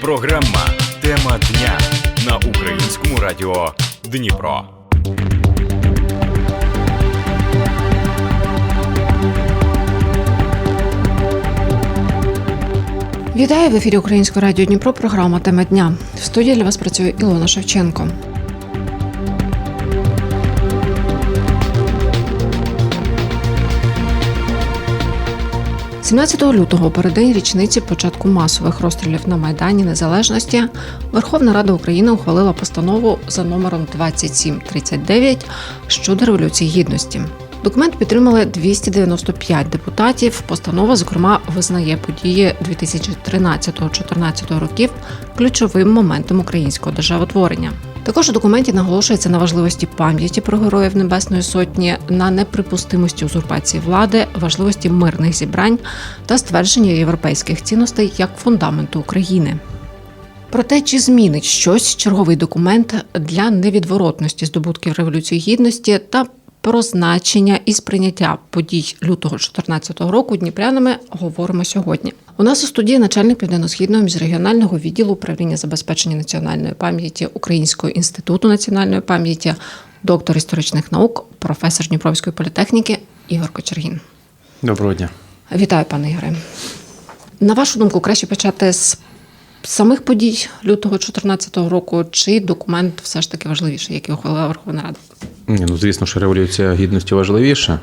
Програма Тема дня на українському радіо Дніпро. Вітаю в ефірі Українського радіо Дніпро. Програма Тема дня. В студії для вас працює Ілона Шевченко. – 17 лютого, переддень річниці початку масових розстрілів на Майдані Незалежності, Верховна Рада України ухвалила постанову за номером 2739 щодо революції гідності. Документ підтримали 295 депутатів. Постанова, зокрема, визнає події 2013-2014 років ключовим моментом українського державотворення. Також у документі наголошується на важливості пам'яті про героїв Небесної Сотні, на неприпустимості узурпації влади, важливості мирних зібрань та ствердження європейських цінностей як фундаменту України. Про те, чи змінить щось черговий документ для невідворотності здобутків революції гідності та про значення і сприйняття подій лютого 2014 року дніпрянами говоримо сьогодні. У нас у студії начальник південно-східного міжрегіонального відділу управління забезпечення національної пам'яті Українського інституту національної пам'яті, доктор історичних наук, професор Дніпровської політехніки Ігор Кочергін. Доброго дня. Вітаю, пане Ігоре. На вашу думку, краще почати з самих подій лютого 2014 року, чи документ все ж таки важливіший, який ухвалила Верховна Рада? Ні, ну звісно, що революція гідності важливіша.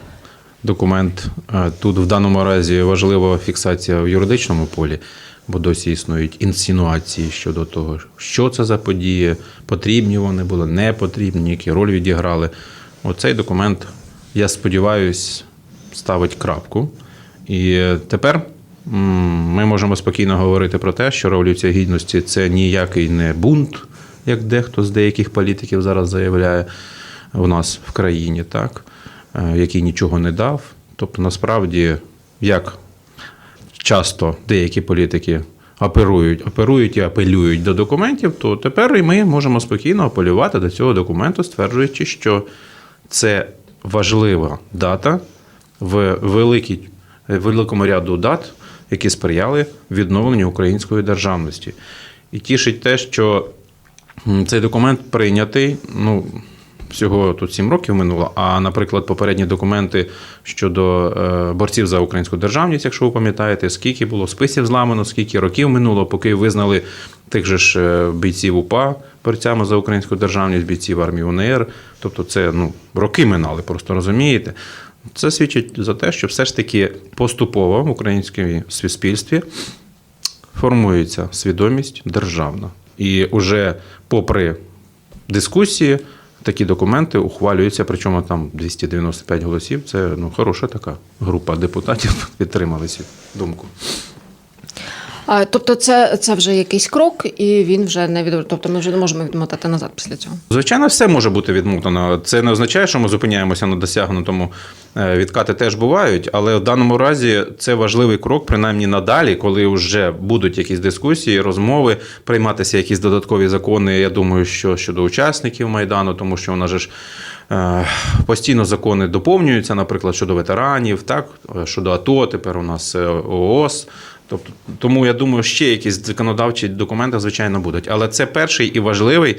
Документ е, тут в даному разі важлива фіксація в юридичному полі, бо досі існують інсинуації щодо того, що це за події, потрібні вони були, не потрібні, які роль відіграли. Оцей документ, я сподіваюся, ставить крапку. І тепер ми можемо спокійно говорити про те, що революція гідності це ніякий не бунт, як дехто з деяких політиків зараз заявляє у нас в країні, так, е, який нічого не дав. Тобто, насправді, як часто деякі політики оперують, оперують і апелюють до документів, то тепер і ми можемо спокійно апелювати до цього документу, стверджуючи, що це важлива дата в великій, великому ряду дат, які сприяли відновленню української державності. І тішить те, що цей документ прийнятий. Ну, всього тут сім років минуло. А, наприклад, попередні документи щодо е, борців за українську державність, якщо ви пам'ятаєте, скільки було списів зламано, скільки років минуло, поки визнали тих же ж е, бійців УПА борцями за українську державність, бійців армії УНР. Тобто, це ну, роки минали, просто розумієте. Це свідчить за те, що все ж таки поступово в українському суспільстві формується свідомість державна. І уже попри дискусії, такі документи ухвалюються, причому там 295 голосів. Це ну, хороша така група депутатів підтримали цю думку. Тобто, це, це вже якийсь крок, і він вже не від... Тобто ми вже не можемо відмотати назад після цього. Звичайно, все може бути відмотано. Це не означає, що ми зупиняємося на досягнутому. Е, Відкати теж бувають, але в даному разі це важливий крок, принаймні надалі, коли вже будуть якісь дискусії, розмови, прийматися якісь додаткові закони. Я думаю, що щодо учасників майдану, тому що нас же ж е, постійно закони доповнюються, наприклад, щодо ветеранів, так е, щодо АТО, тепер у нас ООС. Тобто, тому я думаю, ще якісь законодавчі документи, звичайно, будуть. Але це перший і важливий.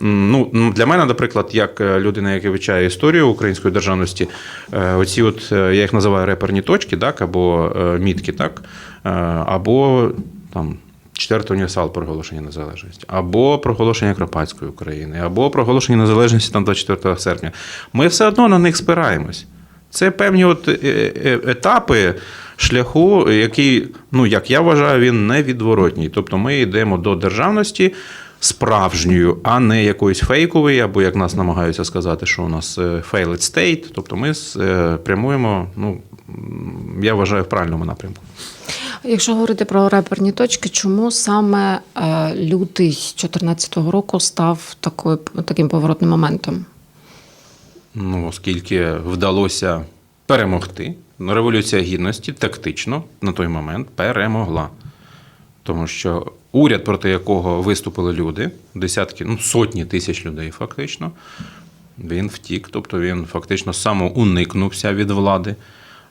Ну, для мене, наприклад, як е, людина, яка вивчає історію української державності, е, оці, от е, я їх називаю реперні точки, так, або мітки, так, або там. Четвертий універсал проголошення незалежності, або проголошення Кропатської України, або проголошення незалежності там 24 серпня. Ми все одно на них спираємось. Це певні от етапи шляху, який, ну як я вважаю, він невідворотній. Тобто ми йдемо до державності справжньою, а не якоїсь фейкової, або як нас намагаються сказати, що у нас е, failed state. Тобто ми е, прямуємо, ну я вважаю, в правильному напрямку. Якщо говорити про реперні точки, чому саме е, лютий 2014 року став такою, таким поворотним моментом? Ну, оскільки вдалося перемогти, революція гідності тактично на той момент перемогла. Тому що уряд, проти якого виступили люди, десятки, ну сотні тисяч людей, фактично, він втік, тобто він фактично самоуникнувся від влади.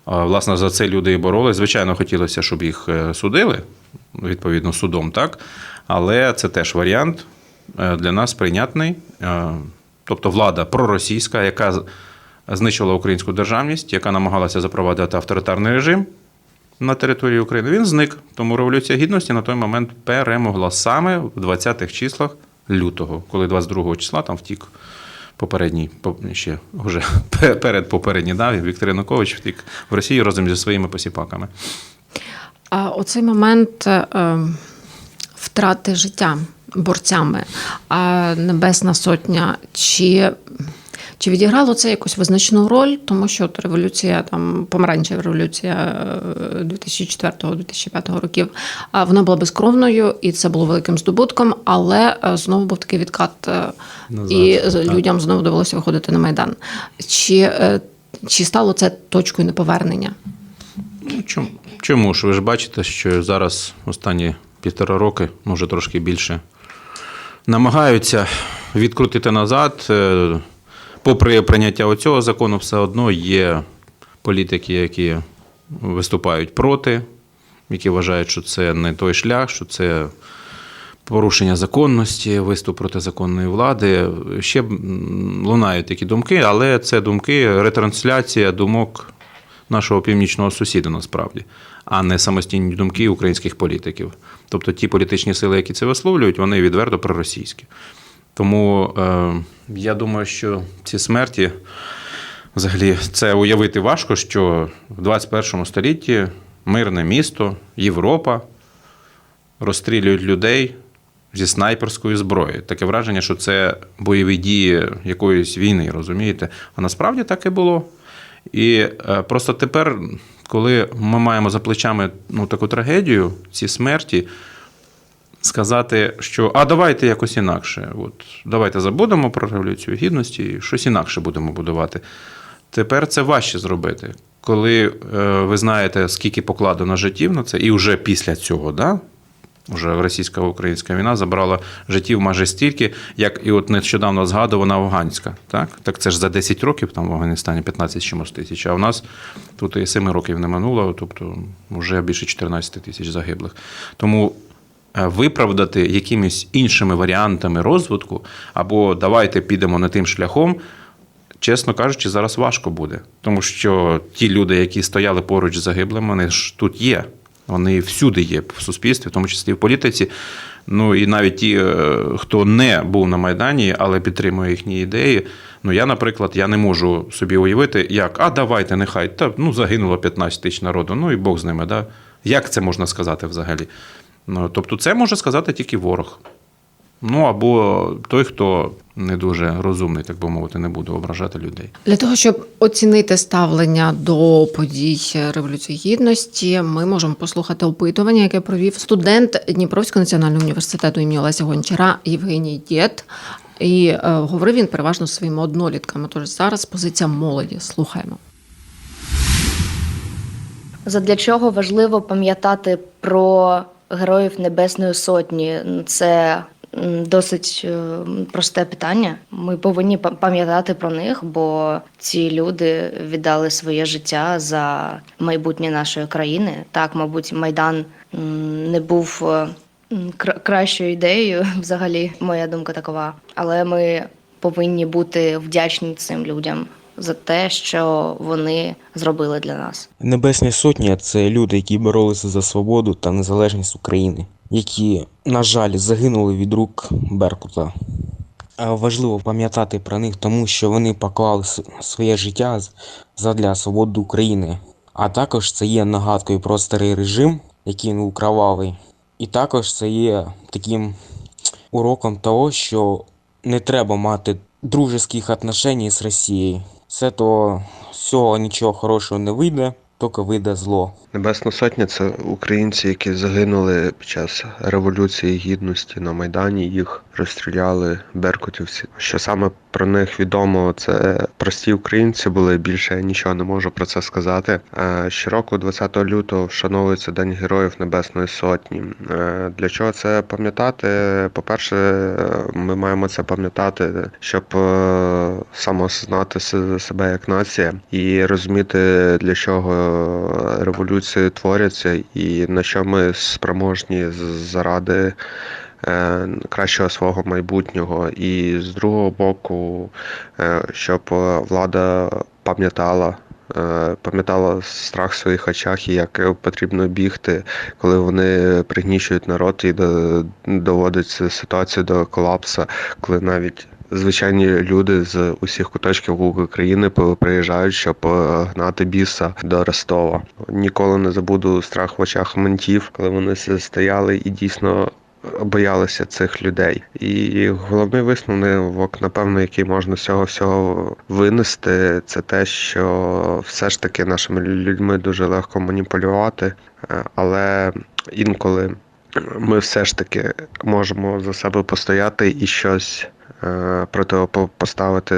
Власне, за це люди і боролись. Звичайно, хотілося, щоб їх е, судили, відповідно, судом, так. Але це теж варіант е, для нас прийнятний. Е, Тобто влада проросійська, яка знищила українську державність, яка намагалася запровадити авторитарний режим на території України, він зник. Тому Революція Гідності на той момент перемогла саме в 20-х числах лютого, коли 22 числа там втік попередній, ще вже перед попередній даві Віктор Янукович втік в Росію разом зі своїми посіпаками. А оцей момент е, втрати життя борцями, а Небесна Сотня, чи, чи відіграло це якусь визначну роль, тому що от революція, там помаранчева революція е, 2004-2005 років, а вона була безкровною, і це було великим здобутком, але е, знову був такий відкат, е, Назад, і так. людям знову довелося виходити на майдан. Чи, е, чи стало це точкою неповернення? Ну, чому? чому ж? Ви ж бачите, що зараз останні півтора роки, може трошки більше, намагаються відкрутити назад. Попри прийняття оцього закону, все одно є політики, які виступають проти, які вважають, що це не той шлях, що це порушення законності, виступ проти законної влади. Ще лунають такі думки, але це думки, ретрансляція думок нашого північного сусіда насправді, а не самостійні думки українських політиків. Тобто ті політичні сили, які це висловлюють, вони відверто проросійські. Тому е, я думаю, що ці смерті, взагалі, це уявити важко, що в 21 столітті мирне місто, Європа розстрілюють людей зі снайперської зброї. Таке враження, що це бойові дії якоїсь війни, розумієте? А насправді так і було. І е, просто тепер, коли ми маємо за плечами ну, таку трагедію, ці смерті, сказати, що а давайте якось інакше. От, давайте забудемо про революцію гідності і щось інакше будемо будувати. Тепер це важче зробити. Коли е, ви знаєте, скільки покладено життів на це, і вже після цього, да, вже російсько-українська війна забрала життів майже стільки, як і от нещодавно згадувана афганська. Так? так це ж за 10 років там в Афганістані 15 чимось тисяч, а у нас тут і 7 років не минуло, тобто вже більше 14 тисяч загиблих. Тому виправдати якимись іншими варіантами розвитку, або давайте підемо не тим шляхом. Чесно кажучи, зараз важко буде, тому що ті люди, які стояли поруч з загиблими, вони ж тут є. Вони всюди є в суспільстві, в тому числі в політиці. Ну і навіть ті, е, хто не був на Майдані, але підтримує їхні ідеї. Ну я, наприклад, я не можу собі уявити, як а давайте, нехай та ну загинуло 15 тисяч народу. Ну і Бог з ними. Да? Як це можна сказати взагалі? Ну, тобто, це може сказати тільки ворог. Ну або той, хто не дуже розумний, так би мовити, не буде ображати людей. Для того, щоб оцінити ставлення до подій Революції Гідності, ми можемо послухати опитування, яке провів студент Дніпровського національного університету імені Олеся Гончара Євгеній Дєт. І е, говорив він переважно зі своїми однолітками. Тож зараз позиція молоді. Слухаємо. Задля чого важливо пам'ятати про героїв Небесної Сотні? Це досить е, просте питання. Ми повинні па- пам'ятати про них, бо ці люди віддали своє життя за майбутнє нашої країни. Так, мабуть, майдан не був. е, Кращою ідеєю, взагалі, моя думка такова. Але ми повинні бути вдячні цим людям за те, що вони зробили для нас. Небесні сотні це люди, які боролися за свободу та незалежність України, які, на жаль, загинули від рук Беркута. Важливо пам'ятати про них, тому що вони поклали своє життя задля свободи України. А також це є нагадкою про старий режим, який був кровавий. І також це є таким уроком того, що не треба мати дружеських отношень з Росією. Це то всього нічого хорошого не вийде, только выйдет зло. Небесна Сотня це українці, які загинули під час революції гідності на Майдані. Їх розстріляли беркутівці. Що саме про них відомо, це прості українці були. Більше я нічого не можу про це сказати. Е, Щороку, 20 лютого, вшановується День Героїв Небесної Сотні. Е, Для чого це пам'ятати? По-перше, ми маємо це пам'ятати, щоб е, самоосознати себе як нація і розуміти, для чого революції творяться і на що ми спроможні заради е, кращого свого майбутнього, і з другого боку, е, щоб влада пам'ятала. е, Пам'ятала страх в своїх очах і як потрібно бігти, коли вони пригнічують народ і до- доводять ситуацію до колапсу, коли навіть звичайні люди з усіх куточків України приїжджають, щоб е, гнати біса до Ростова. Ніколи не забуду страх в очах ментів, коли вони стояли і дійсно. Боялися цих людей, і головний висновок, напевно, який можна з цього всього винести, це те, що все ж таки нашими людьми дуже легко маніпулювати, е, але інколи ми все ж таки можемо за себе постояти і щось е, протипоставити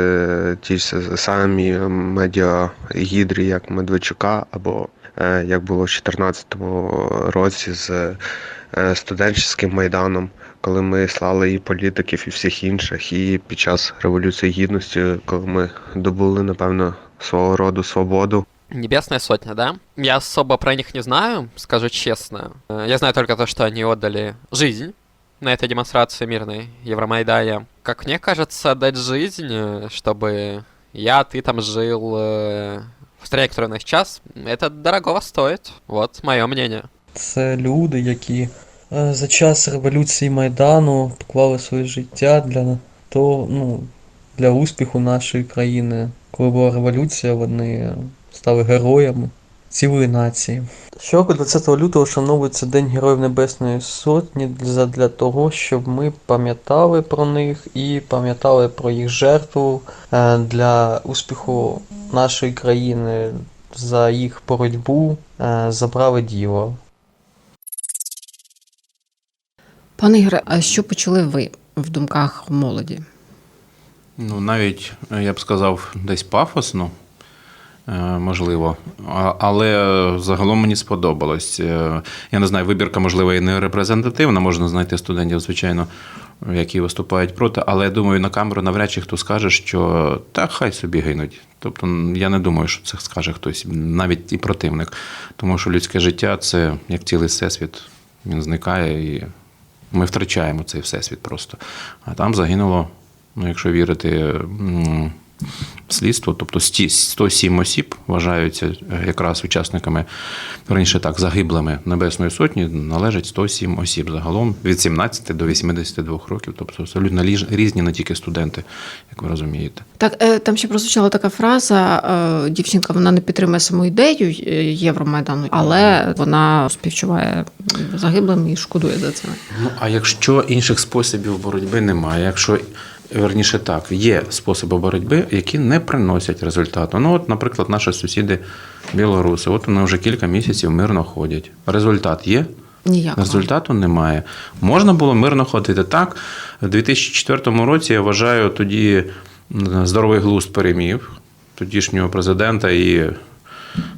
ті ж самі медіагідрі, як Медведчука, або е, як було в 2014 році з е, студентським майданом, коли ми слали і політиків, і всіх інших, і під час революції гідності, коли ми добули, напевно, свого роду свободу. Небесная сотня, да? Я особо про них не знаю, скажу честно. Э, Я знаю только то, что они отдали жизнь на этой демонстрации мирной Евромайдане. Как мне кажется, отдать жизнь, э, чтобы я, ты там жил э, в стране, которая у нас сейчас, это дорогого стоит. Вот мое мнение. Це люди, які е, за час революції Майдану поклали своє життя для то, ну, для успіху нашої країни. Коли була революція, вони стали героями цілої нації. Щороку 20 лютого вшановується День Героїв Небесної Сотні для, для того, щоб ми пам'ятали про них і пам'ятали про їх жертву е, для успіху нашої країни, за їх боротьбу, е, за праве діло. Пане Ігоре, а що почули ви в думках молоді? Ну, навіть я б сказав, десь пафосно, можливо. Але загалом мені сподобалось. Е, Я не знаю, вибірка, можливо, і не репрезентативна, можна знайти студентів, звичайно, які виступають проти. Але я думаю, на камеру навряд чи хто скаже, що та хай собі гинуть. Тобто я не думаю, що це скаже хтось, навіть і противник. Тому що людське життя це як цілий всесвіт. Він зникає і ми втрачаємо цей всесвіт просто. А там загинуло ну, якщо вірити м, слідству, тобто сті- 107 осіб вважаються е, якраз учасниками, раніше так, загиблими Небесної Сотні, належить 107 осіб загалом від 17 до 82 років, тобто абсолютно різні, не тільки студенти, як ви розумієте. Так, е, там ще прозвучала така фраза: е, дівчинка вона не підтримує саму ідею Євромайдану, але вона співчуває загиблим і шкодує за це. Ну, а якщо інших способів боротьби немає, якщо верніше так, є способи боротьби, які не приносять результату. Ну, от, наприклад, наші сусіди білоруси, от вони вже кілька місяців мирно ходять. Результат є? Ніякого. Результату немає. Можна було мирно ходити так. У 2004 році я вважаю, тоді здоровий глузд перемів тодішнього президента і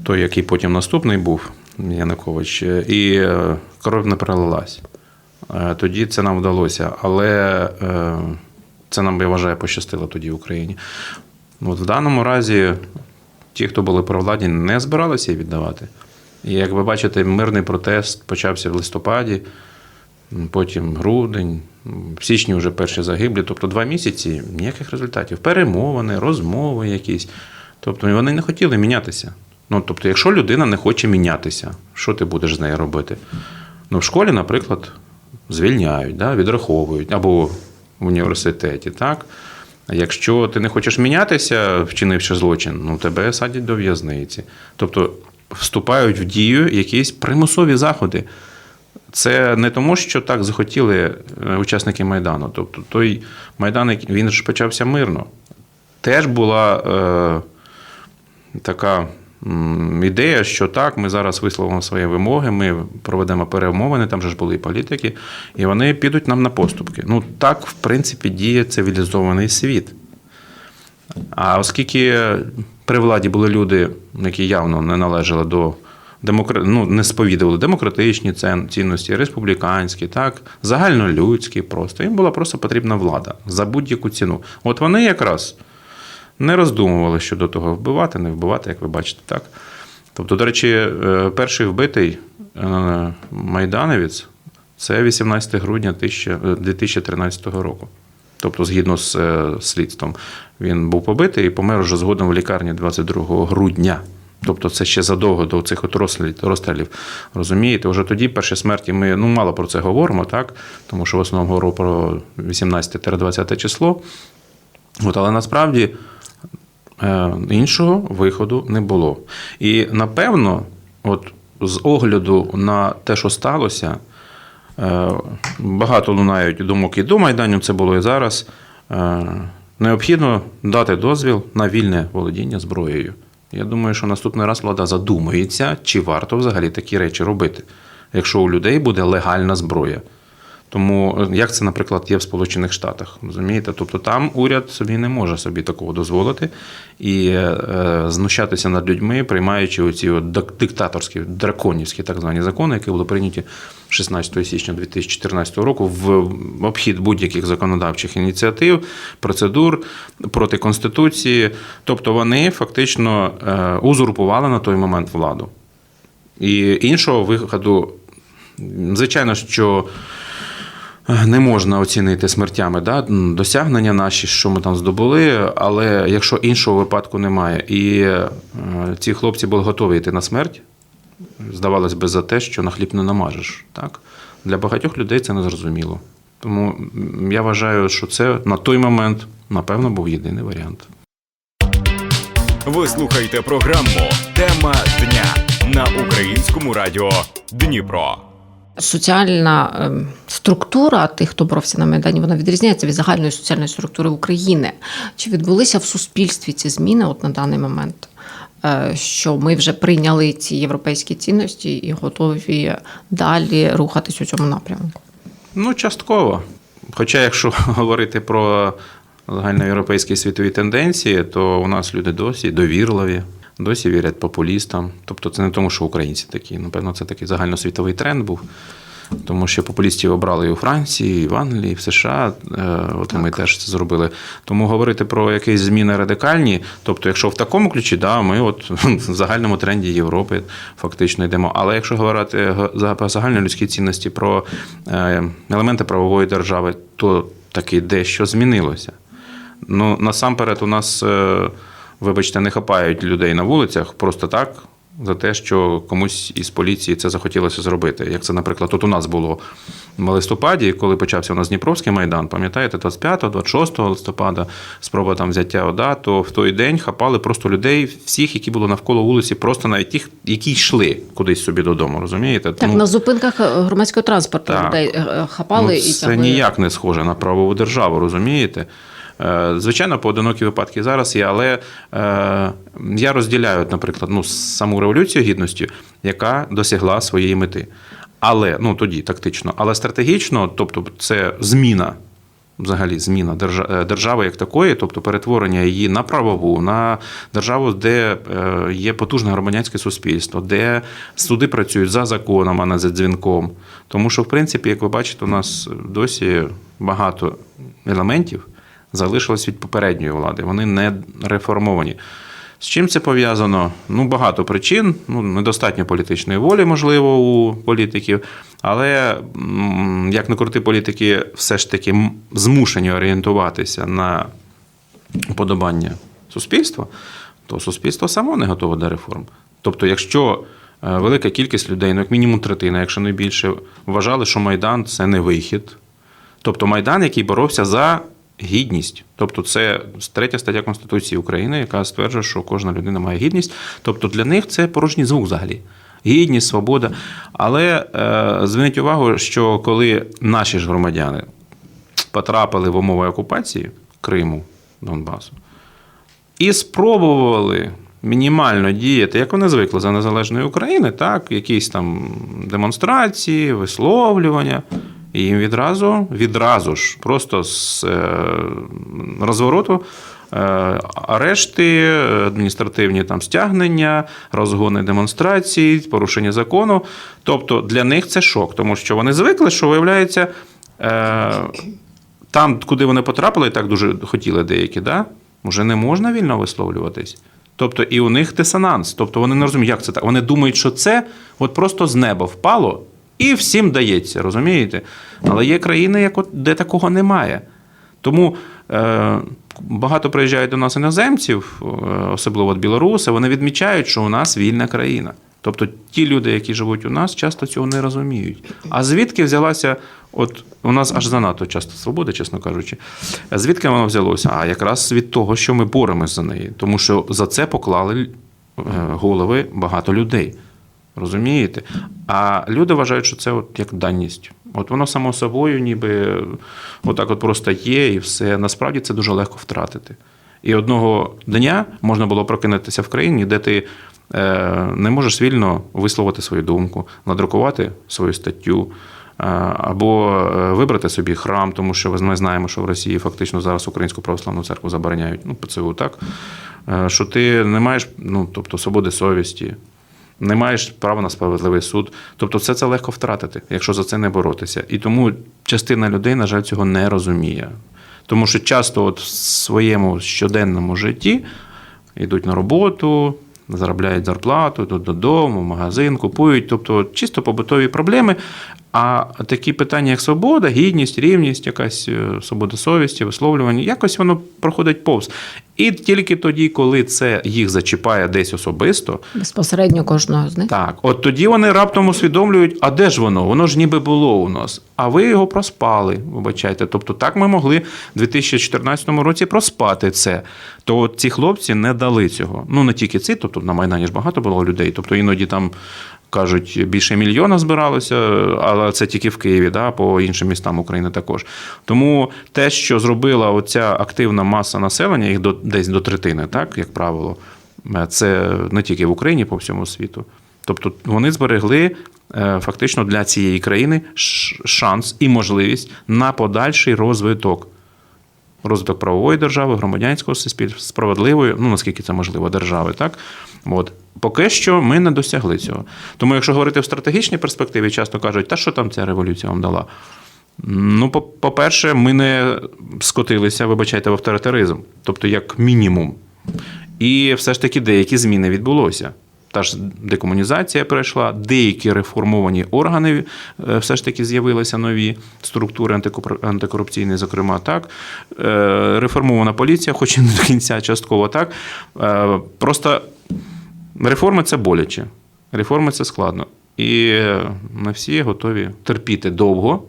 той, який потім наступний був, Янукович, і е, кров не пролилась. Е, Тоді це нам вдалося, але е, це нам, я вважаю, пощастило тоді в Україні. От в даному разі ті, хто були при владі, не збиралися її віддавати. І як ви бачите, мирний протест почався в листопаді, потім грудень, в січні вже перші загиблі. Тобто два місяці ніяких результатів. Перемовини, розмови якісь. Тобто вони не хотіли мінятися. Ну, тобто, якщо людина не хоче мінятися, що ти будеш з нею робити? Ну, в школі, наприклад, звільняють, да, відраховують або в університеті, так? Якщо ти не хочеш мінятися, вчинивши злочин, ну тебе садять до в'язниці. Тобто вступають в дію якісь примусові заходи. Це не тому, що так захотіли е, учасники Майдану. Тобто той Майдан, він ж почався мирно. Теж була е, така ідея, що так, ми зараз висловимо свої вимоги, ми проведемо перемовини, там же ж були і політики, і вони підуть нам на поступки. Ну так, в принципі, діє цивілізований світ. А оскільки при владі були люди, які явно не належали до демокра... ну, не сповідували демократичні цінності, республіканські, так, загальнолюдські просто. Їм була просто потрібна влада за будь-яку ціну. От вони якраз не роздумували щодо того, вбивати, не вбивати, як ви бачите, так. Тобто, до речі, е, перший вбитий е, майдановець Це 18 грудня 1000 е, 2013 року. Тобто, згідно з слідством, він був побитий і помер уже згодом в лікарні 22 грудня. Тобто це ще задовго до цих от розстрілів. Розумієте, вже тоді перші смерті ми ну, мало про це говоримо, так? тому що в основному говоримо про 18-20 число. От, але насправді іншого виходу не було. І напевно, от з огляду на те, що сталося, е, багато лунають думок і до Майдану, це було і зараз. Е, необхідно дати дозвіл на вільне володіння зброєю. Я думаю, що наступний раз влада задумається, чи варто взагалі такі речі робити, якщо у людей буде легальна зброя. Тому е, як це, наприклад, є в Сполучених Штатах, розумієте? Тобто там уряд собі не може собі такого дозволити і е, знущатися над людьми, приймаючи оці диктаторські, драконівські так звані закони, які були прийняті 16 січня 2014 року в обхід будь-яких законодавчих ініціатив, процедур проти конституції. Тобто вони фактично е, узурпували на той момент владу. І іншого виходу, звичайно, що не можна оцінити смертями да, досягнення наші, що ми там здобули, але якщо іншого випадку немає, і е, ці хлопці були готові йти на смерть, здавалось би, за те, що на хліб не намажеш. Так? Для багатьох людей це не зрозуміло. Тому я вважаю, що це на той момент, напевно, був єдиний варіант. Ви слухаєте програму Тема дня на українському радіо Дніпро. Соціальна ем, структура тих, хто боровся на Майдані, вона відрізняється від загальної соціальної структури України. Чи відбулися в суспільстві ці зміни от на даний момент? Е, Що ми вже прийняли ці європейські цінності і готові далі рухатись у цьому напрямку? Ну, частково. Хоча, якщо говорити про загальноєвропейські світові тенденції, то у нас люди досі довірливі, досі вірять популістам. Тобто це не тому, що українці такі. Напевно, це такий загальносвітовий тренд був. Тому що популістів обрали і у Франції, і в Англії, і в США. Е, От і ми теж це зробили. Тому говорити про якісь зміни радикальні, тобто, якщо в такому ключі, да, ми от в загальному тренді Європи фактично йдемо. Але якщо говорити про загальнолюдські цінності, про е, елементи правової держави, то таки дещо змінилося. Ну, насамперед, у нас, е, вибачте, не хапають людей на вулицях просто так. За те, що комусь із поліції це захотілося зробити. Як це, наприклад, тут у нас було в листопаді, коли почався у нас Дніпровський майдан, пам'ятаєте, 25-26 листопада, спроба там взяття ОДА, то в той день хапали просто людей, всіх, які були навколо вулиці, просто навіть тих, які йшли кудись собі додому, розумієте? Так, на зупинках е, громадського транспорту Так. людей е, хапали ну, і це ніяк не схоже на правову державу, розумієте? Е, Звичайно, поодинокі випадки зараз є, але е, я розділяю, наприклад, ну, саму революцію гідності, яка досягла своєї мети. Але ну тоді тактично, але стратегічно, тобто це зміна. Взагалі, зміна е, держави як такої, тобто перетворення її на правову, на державу, де є потужне громадянське суспільство, де суди працюють за законом, а не за дзвінком. Тому що, в принципі, як ви бачите, у нас досі багато елементів залишилось від попередньої влади. Вони не реформовані. З чим це пов'язано? Ну, багато причин. Ну, недостатньо політичної волі, можливо, у політиків. Але як не крути, політики все ж таки змушені орієнтуватися на уподобання суспільства, то суспільство само не готове до реформ. Тобто, якщо е, велика кількість людей, ну як мінімум третина, якщо не більше, вважали, що Майдан це не вихід. Тобто Майдан, який боровся за гідність. Тобто, це третя стаття Конституції України, яка стверджує, що кожна людина має гідність. Тобто для них це порожній звук взагалі. Гідність, свобода. Але е, зверніть увагу, що коли наші ж громадяни потрапили в умови окупації Криму, Донбасу, і спробували мінімально діяти, як вони звикли за незалежної України, так, якісь там демонстрації, висловлювання. І їм відразу, відразу ж, просто з е, розвороту. е, Арешти, адміністративні там стягнення, розгони демонстрацій, порушення закону. Тобто для них це шок, тому що вони звикли, що виявляється, е, там, куди вони потрапили, і так дуже хотіли деякі, да? вже не можна вільно висловлюватись. Тобто, і у них дисонанс. Тобто вони не розуміють, як це так. Вони думають, що це от просто з неба впало, І всім дається, розумієте? Але є країни, як от, де такого немає. Тому е, багато приїжджають до нас іноземців, е, особливо білоруси, вони відмічають, що у нас вільна країна. Тобто ті люди, які живуть у нас, часто цього не розуміють. А звідки взялася, от у нас аж занадто часто свобода, чесно кажучи. Звідки воно взялося? А якраз від того, що ми боремось за неї. Тому що за це поклали е, голови багато людей. Розумієте? А люди вважають, що це от як даність. От воно само собою, ніби отак от просто є, і все. Насправді це дуже легко втратити. І одного дня можна було прокинутися в країні, де ти е, не можеш вільно висловити свою думку, надрукувати свою статтю. е, Або е, вибрати собі храм, тому що ми знаємо, що в Росії фактично зараз Українську православну церкву забороняють, ну, ПЦУ так, що ти не маєш ну, тобто, свободи совісті, не маєш права на справедливий суд. Тобто, все це легко втратити, якщо за це не боротися. І тому частина людей, на жаль, цього не розуміє. Тому що часто от в своєму щоденному житті йдуть на роботу, заробляють зарплату, йдуть додому, в магазин, купують, тобто чисто побутові проблеми. А такі питання, як свобода, гідність, рівність, якась е, свобода совісті, висловлювання, якось воно проходить повз. І тільки тоді, коли це їх зачіпає десь особисто, Безпосередньо кожного з них. так, от тоді вони раптом усвідомлюють, а де ж воно? Воно ж ніби було у нас. А ви його проспали, вибачайте. Тобто так ми могли в 2014 році проспати це. То от ці хлопці не дали цього. Ну не тільки ці, тобто на Майдані ж багато було людей. Тобто іноді там. Кажуть, більше мільйона збиралося, але це тільки в Києві, да, по іншим містам України також. Тому те, що зробила оця активна маса населення, їх до, десь до третини, так, як правило, це не тільки в Україні, по всьому світу. Тобто вони зберегли е, фактично для цієї країни шанс і можливість на подальший розвиток. Розвиток правової держави, громадянського суспільства, справедливої, ну наскільки це можливо, держави, так? От. Поки що ми не досягли цього. Тому, якщо говорити в стратегічній перспективі, часто кажуть, та що там ця революція вам дала? Ну, по- по-перше, ми не скотилися, вибачайте, в авторитаризм, тобто як мінімум. І все ж таки деякі зміни відбулося. Та ж декомунізація пройшла, деякі реформовані органи е, все ж таки з'явилися нові структури антикорупційні, зокрема, так. Е, Реформована поліція, хоч і не до кінця частково так. Е, Просто реформи це боляче, реформи це складно. І не всі готові терпіти довго.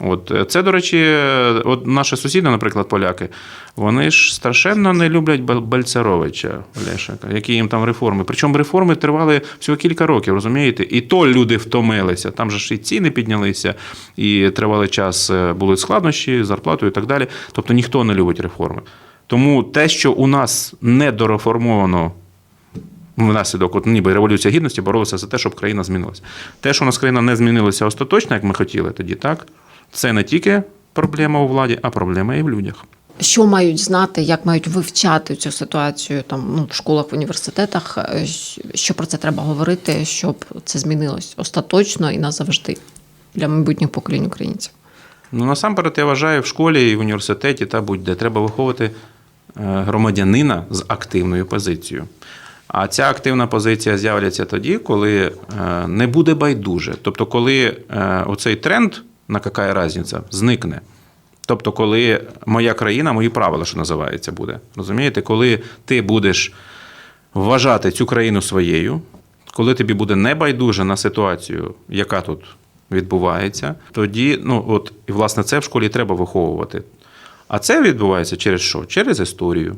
От е, це, до речі, от наші сусіди, наприклад, поляки, вони ж страшенно не люблять Бал- Бальцеровича Лешика, які їм там реформи. Причому реформи тривали всього кілька років, розумієте? І то люди втомилися. Там же ж і ціни піднялися, і тривалий час е, були складнощі, з зарплатою і так далі. Тобто ніхто не любить реформи. Тому те, що у нас недореформовано внаслідок от, ніби революція гідності боролися за те, щоб країна змінилася. Те, що у нас країна не змінилася остаточно, як ми хотіли тоді, так це не тільки проблема у владі, а проблема і в людях. Що мають знати, як мають вивчати цю ситуацію там ну, в школах, в університетах? е, Що про це треба говорити, щоб це змінилось остаточно і назавжди для майбутніх поколінь українців? Ну, насамперед, я вважаю, в школі і в університеті та будь-де треба виховувати е, громадянина з активною позицією. А ця активна позиція з'являться тоді, коли е, не буде байдуже. Тобто, коли е, оцей тренд на яка різниця зникне. Тобто, коли моя країна, мої правила, що називається, буде. Розумієте, коли ти будеш вважати цю країну своєю, коли тобі буде небайдуже на ситуацію, яка тут відбувається, тоді, ну от, і власне це в школі треба виховувати. А це відбувається через що? Через історію,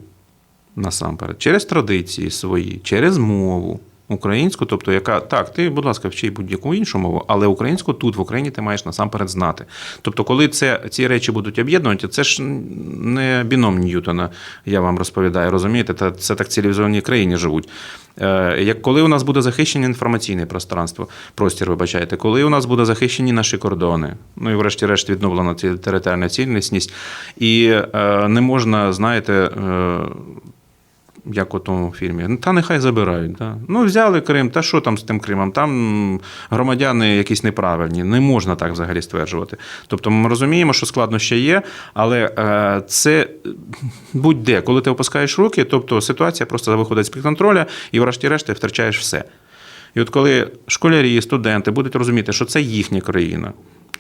насамперед, через традиції свої, через мову. Українську, тобто яка так, ти, будь ласка, вчи будь-яку іншу мову, але українську тут в Україні ти маєш насамперед знати. Тобто, коли це ці речі будуть об'єднувати, це ж не біном Ньютона, я вам розповідаю, розумієте? Та це так цивілізовані країні живуть. Е, Як коли у нас буде захищене інформаційне пространство, простір, вибачайте, коли у нас буде захищені наші кордони, ну і врешті-решт відновлена територіальна цілісність, і е, не можна, знаєте. Як у тому фільмі. Ну, та нехай забирають. Да. Ну, взяли Крим, та що там з тим Кримом? Там громадяни якісь неправильні. Не можна так взагалі стверджувати. Тобто ми розуміємо, що складнощі є, але е, це будь-де, коли ти опускаєш руки, тобто ситуація просто виходить з-під контроля, і врешті-решт втрачаєш все. І от коли школярі, студенти будуть розуміти, що це їхня країна,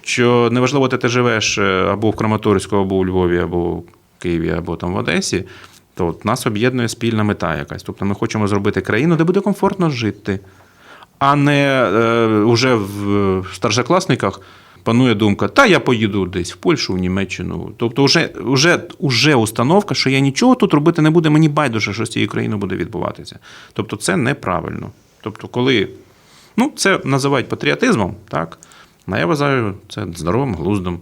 що неважливо, де ти живеш е, або в Краматорську, або у Львові, або в Києві, або там в Одесі, то от нас об'єднує спільна мета якась. Тобто ми хочемо зробити країну, де буде комфортно жити, а не е, уже в старшокласниках панує думка, та я поїду десь в Польщу, в Німеччину. Тобто, вже, вже, вже установка, що я нічого тут робити не буду, мені байдуже, що з цією країною буде відбуватися. Тобто, це неправильно. Тобто, коли ну, це називають патріотизмом, так? А я вважаю це здоровим глуздом.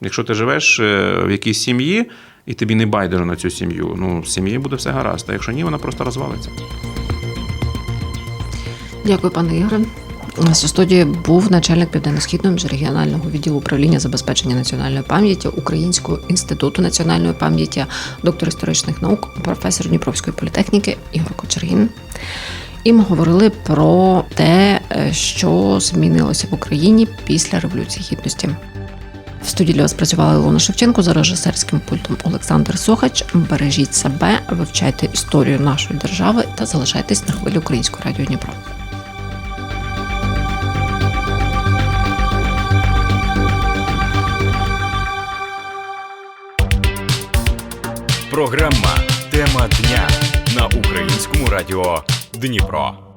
Якщо ти живеш е, в якійсь сім'ї, і тобі не байдуже на цю сім'ю, ну, з сім'єю буде все гаразд. А якщо ні, вона просто розвалиться. Дякую, пане Ігоре. У нас у студії був начальник південно-східного міжрегіонального відділу управління забезпечення національної пам'яті Українського інституту національної пам'яті, доктор історичних наук, професор Дніпровської політехніки Ігор Кочергін. І ми говорили про те, е, що змінилося в Україні після Революції Гідності. В студії для вас працювала Ілона Шевченко за режисерським пультом Олександр Сохач. Бережіть себе, вивчайте історію нашої держави та залишайтесь на хвилі Українського радіо Дніпро. Програма Тема дня на українському радіо Дніпро.